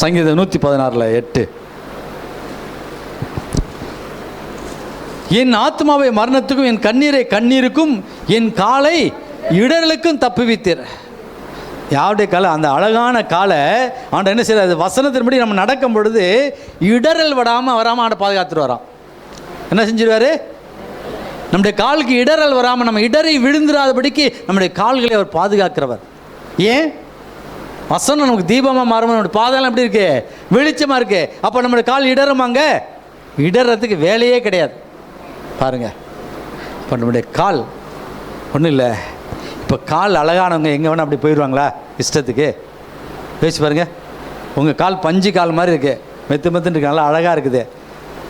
சங்கீதம் நூற்றி பதினாறில் எட்டு. என் ஆத்மாவை மரணத்துக்கும் என் கண்ணீரை கண்ணீருக்கும் என் காலை இடர்களுக்கும் தப்புவித்தீர். யாருடைய காலை? அந்த அழகான காலை. ஆண்ட என்ன செய்யறது வசனத்தின்படி நம்ம நடக்கும் பொழுது இடரல் விடாமல் வராமல் ஆண்டை பாதுகாத்துட்டு வரான். என்ன செஞ்சிருவார்? நம்முடைய காலுக்கு இடரல் வராமல் நம்ம இடரை விழுந்துராதபடிக்கு நம்முடைய கால்களை அவர் பாதுகாக்கிறவர். ஏன்? வசனம் நமக்கு தீபமாக மாறும் நம்முடைய பாதெல்லாம் எப்படி இருக்கு? வெளிச்சமாக இருக்கு. அப்போ நம்மளோட கால் இடருமாங்க இடறதுக்கு வேலையே கிடையாது. பாருங்கள் இப்போ நம்முடைய கால் ஒன்றும் இல்லை. இப்போ கால் அழகானவங்க எங்கே வேணால் அப்படி போயிடுவாங்களா? இஷ்டத்துக்கு. பேசி பாருங்க. உங்கள் கால் பஞ்சு கால் மாதிரி இருக்குது மெத்து மெத்துன்னு இருக்கு. நல்லா அழகாக இருக்குது.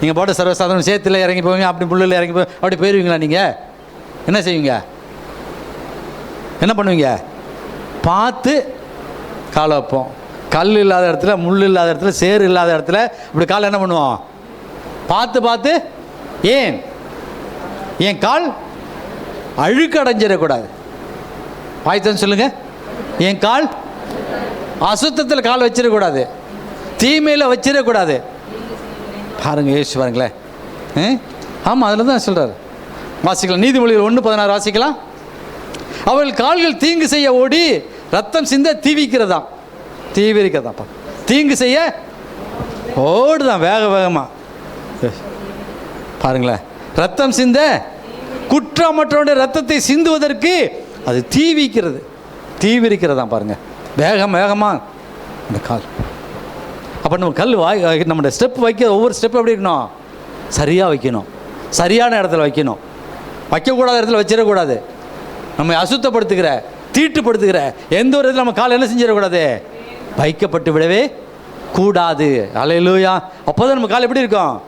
நீங்கள் போட்டு சர்வசாதாரணம் சேத்தில் இறங்கி போவீங்க அப்படி புல்லில் இறங்கி போய் அப்படி போயிடுவீங்களா நீங்கள் என்ன செய்வீங்க? என்ன பண்ணுவீங்க? பார்த்து காலை வைப்போம் கல் இல்லாத இடத்துல முள் இல்லாத இடத்துல சேறு இல்லாத இடத்துல இப்படி கால் என்ன பண்ணுவோம்? பார்த்து பார்த்து ஏன்? என் கால்? அழுக்கு அடைஞ்சிடக்கூடாது பாய்த்தன் சொல்லுங்கள் என் கால்? அசுத்தத்தில் கால் வச்சிடக்கூடாது. தீமையில் வச்சிடக்கூடாது. பாருங்க யோசிச்சு பாருங்களேன். ஆமாம் அதில் தான் சொல்கிறார் வாசிக்கலாம். நீதிமொழிகள் ஒன்று பதினாறு வாசிக்கலாம். அவள் கால்கள் தீங்கு செய்ய ஓடி ரத்தம் சிந்த தீவிக்கிறதா? தீவிரிக்கிறதாப்பா. தீங்கு செய்ய ஓடுதான் வேக வேகமாக பாருங்களேன். ரத்தம் சிந்த குற்றமற்றவனுடைய ரத்தத்தை சிந்துவதற்கு அது தீவிக்கிறது. தீவிரிக்கிறதா பாருங்க. வேகம் வேகமாக இந்த கால். அப்போ நம்ம கல் வாய் நம்மளோட ஸ்டெப் வைக்க ஒவ்வொரு ஸ்டெப் எப்படி இருக்கணும்? சரியாக வைக்கணும். சரியான இடத்துல வைக்கணும். வைக்கக்கூடாத இடத்துல வச்சிடக்கூடாது. நம்ம அசுத்தப்படுத்துகிற தீட்டுப்படுத்துகிற எந்த ஒரு இதில் நம்ம காலை என்ன செஞ்சிடக்கூடாது? வைக்கப்பட்டு விடவே கூடாது. அலையிலூயா. அப்போதான் நம்ம கால் எப்படி இருக்கும்?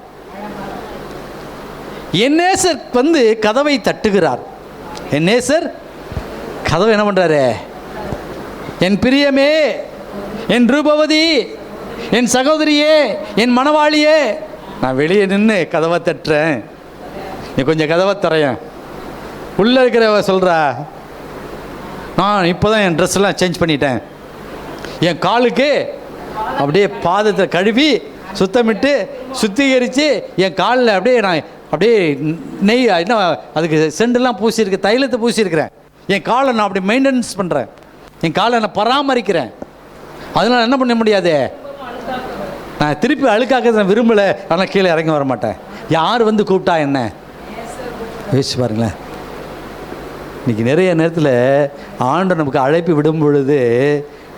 என் நேசர் வந்து கதவை தட்டுகிறார். என் நேசர் கதவை என்ன பண்ணுறாரு என் பிரியமே என் ரூபவதி என் சகோதரியே என் மணவாளியே நான் வெளியே நின்று கதவை தட்டுறேன். நீ கொஞ்சம் கதவை தரையன். உள்ளே இருக்கிறவ சொல்கிறா நான் இப்போ தான் என் ட்ரெஸ் எல்லாம் சேஞ்ச் பண்ணிட்டேன். என் காலுக்கு அப்படியே பாதத்தை கழுவி சுத்தமிட்டு சுத்திகரித்து என் காலில் அப்படியே நான் அப்படியே நெய் என்ன அதுக்கு செண்டெல்லாம் பூசியிருக்கு தைலத்தை பூசியிருக்கிறேன். என் காலை நான் அப்படி மெயின்டெனன்ஸ் பண்ணுறேன் என் காலை நான் பராமரிக்கிறேன். அதனால் என்ன பண்ண முடியாது? நான் திருப்பி அழுக்காக்க நான் விரும்பலை. ஆனால் கீழே இறங்கி வர மாட்டேன். யார் வந்து கூப்பிட்டா என்ன? யோசிச்சு பாருங்களேன். இன்றைக்கி நிறைய நேரத்தில் ஆண்டு நமக்கு அழைப்பு விடும் பொழுது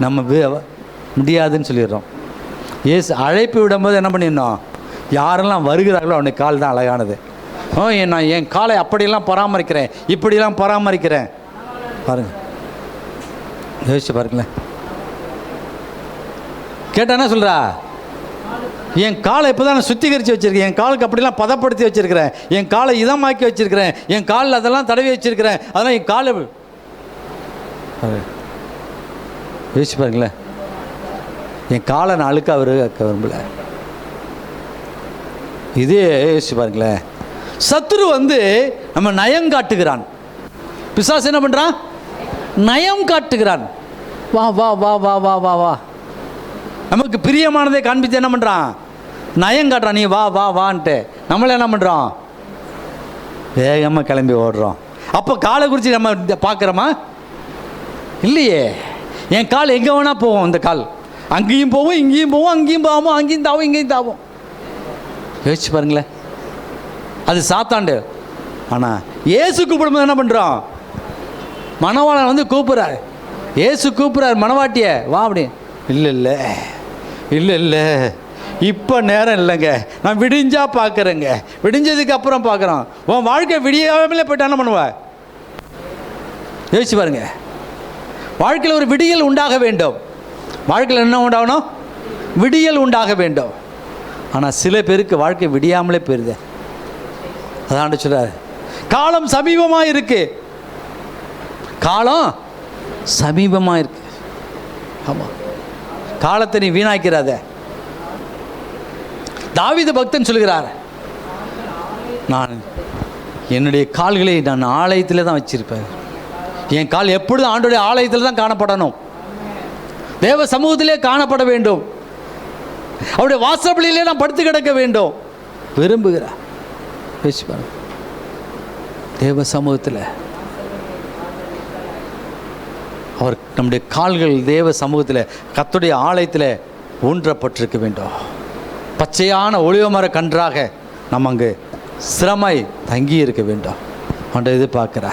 நம்ம முடியாதுன்னு சொல்லிடுறோம். ஏசு அழைப்பு விடும்போது என்ன பண்ணிடணும்? யாரெல்லாம் வருகிறார்களோ அவனுக்கு கால் தான் அழகானது. ஓ என் நான் என் காலை அப்படியெல்லாம் பராமரிக்கிறேன் இப்படியெல்லாம் பராமரிக்கிறேன். பாருங்க. யோசிச்சு பாருங்களேன். கேட்டா என்ன சொல்கிறா என் காலை இப்போ தான் நான் சுத்திகரித்து வச்சுருக்கேன். என் காலுக்கு அப்படிலாம் பதப்படுத்தி வச்சுருக்கிறேன். என் காலை இதமாக்கி வச்சுருக்கிறேன். என் காலில் அதெல்லாம் தடவி வச்சுருக்கிறேன். அதெல்லாம் என் காலை யோசிச்சு பாருங்களேன். என் காலை நான் அழுக்க அவர் அக்க விரும்பல. இதே யோசிச்சு பாருங்களேன். சத்துரு வந்து நம்ம நயம் காட்டுகிறான். பிசாஸ் என்ன பண்ணுறான் நயம் காட்டுகிறான். வா வா வா வா வா வா வா. நமக்கு பிரியமானதை காண்பித்து என்ன பண்ணுறான் நயம் காட்டுறான். நீ வா வா வான்ட்டு. நம்மள என்ன பண்ணுறோம் வேகமாக கிளம்பி ஓடுறோம். அப்போ காலை குறித்து நம்ம பார்க்குறோமா? இல்லையே. என் கால் எங்கே வேணால் போவோம் இந்த கால். அங்கேயும் போவோம் இங்கேயும் போவோம் அங்கேயும் போவோம் அங்கேயும் தாவோம் இங்கேயும் தாவோம். யோசிச்சு பாருங்களேன். அது சாத்தாண்டு. ஆனால் ஏசு கூப்பிடும்போது என்ன பண்ணுறோம் மணவாளன் வந்து கூப்பிட்றாரு. ஏசு கூப்பிட்றாரு மணவாட்டிய வா அப்படி. இல்லை இல்லை. இல்லை இல்லை இப்போ நேரம் இல்லைங்க. நான் விடிஞ்சா பார்க்குறேங்க விடிஞ்சதுக்கு அப்புறம் பார்க்குறோம் உன் வாழ்க்கை விடியாமலே போயிட்டா என்ன பண்ணுவ? யோசிச்சு பாருங்க. வாழ்க்கையில் ஒரு விடியல் உண்டாக வேண்டும். வாழ்க்கையில் என்ன உண்டாகணும்? விடியல் உண்டாக வேண்டும். ஆனால் சில பேருக்கு வாழ்க்கை விடியாமலே போயிருது. அதான் சொல்கிறார் காலம் சமீபமாக இருக்கு. காலம் சமீபமாக இருக்கு. ஆமாம் காலத்தை நீ வீணாக்கிறாத. தாவீது பக்தன் சொல்கிறார் நான் என்னுடைய கால்களை நான் ஆலயத்தில் தான் வச்சிருப்பேன். என் கால் எப்பொழுதும் ஆண்டுடைய ஆலயத்தில் தான் காணப்படணும். தேவ சமூகத்திலே காணப்பட வேண்டும். அவருடைய வாசப்படியிலே நான் படுத்து கிடக்க வேண்டும். விரும்புகிறார் பேசி பாருங்க. தேவ சமூகத்தில் அவர் நம்முடைய கால்கள் தேவ சமூகத்தில் கத்துடைய ஆலயத்தில் ஊன்றப்பட்டிருக்க வேண்டும். பச்சையான ஒளிவமர கன்றாக நம்ம அங்கு சிரமாய் தங்கி இருக்க வேண்டும். அவன் எதிர்பார்க்குற